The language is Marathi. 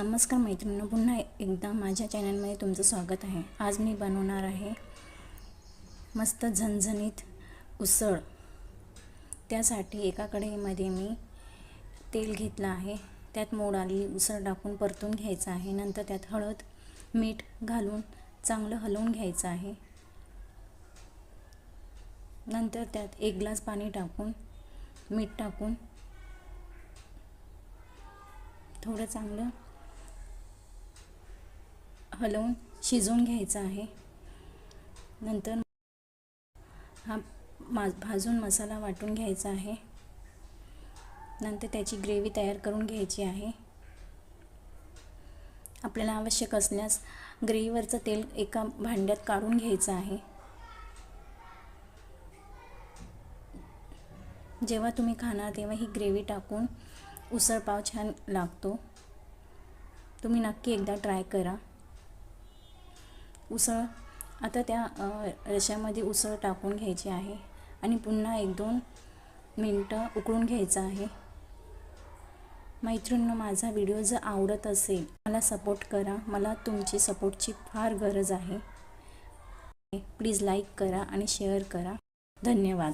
नमस्कार मैत्रिणींनो पुन्हा एकदा माझ्या चॅनलमध्ये तुमचं स्वागत आहे. आज मी बनवणार आहे मस्त झणझणीत उसळ. त्यासाठी एका कढईमध्ये मी तेल घेतलं आहे. त्यात मोड आली उसळ टाकून परतून घ्यायचं आहे. नंतर त्यात हळद मीठ घालून चांगलं हलवून घ्यायचं आहे. नंतर त्यात एक ग्लास पाणी टाकून मीठ टाकून थोडं चांगलं हलवून शिजवून घ्यायचं आहे. नंतर हा मा भाजून मसाला वाटून घ्यायचा आहे. नंतर त्याची ग्रेव्ही तयार करून घ्यायची आहे. आपल्याला आवश्यक असल्यास ग्रेव्हीवरचं तेल एका भांड्यात काढून घ्यायचं आहे. जेव्हा तुम्ही खाणार तेव्हा ही ग्रेव्ही टाकून उसळपाव छान लागतो. तुम्ही नक्की एकदा ट्राय करा. उसळ. आता त्या रश्यामध्ये उसळ टाकून घ्यायची आहे. आणि पुन्हा एक दोन मिनटं उकळून घ्यायचं आहे. मैत्रिणींनो माझा व्हिडिओ जर आवडत असेल मला सपोर्ट करा. मला तुमची सपोर्टची फार गरज आहे. प्लीज लाईक करा आणि शेअर करा. धन्यवाद.